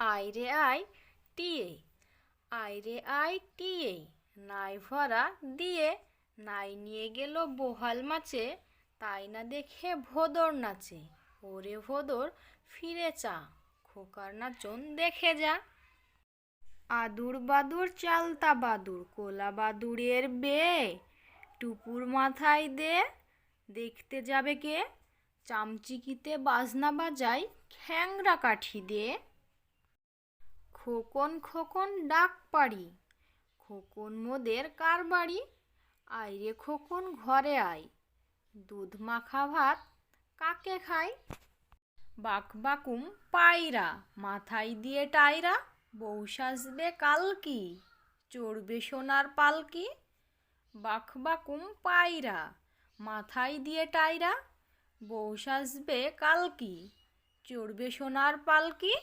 আইরে আই টিয়ে, আইরে আই টিয়ে, নাই ভরা দিয়ে, নাই নিয়ে গেল বোহাল মাছে, তাই না দেখে ভোদর নাচে, ওরে ভোদর ফিরে চা, খোকার নাচন দেখে যা। আদুর বাদুর চালতা বাদুর, কোলা বাদুরের বে টুপুর মাথায় দে, দেখতে যাবে কে? চামচিকিতে বাজনা বাজাই খ্যাংরা কাঠি দে। খোকন খোকন ডাক পারি খোকন মোদের কার বাড়ি? আইরে খোকন, ঘরে আয়। দুধ মাখা ভাত কাকে খায়? বাক বাকুম পায়রা মাথায় দিয়ে টায়রা বউ সাজবে কালকি চড়বে সোনার পালকি? বাক বাকুম পায়রা মাথায় দিয়ে টায়রা বউ সাজবে কালকি চড়বে সোনার পালকি?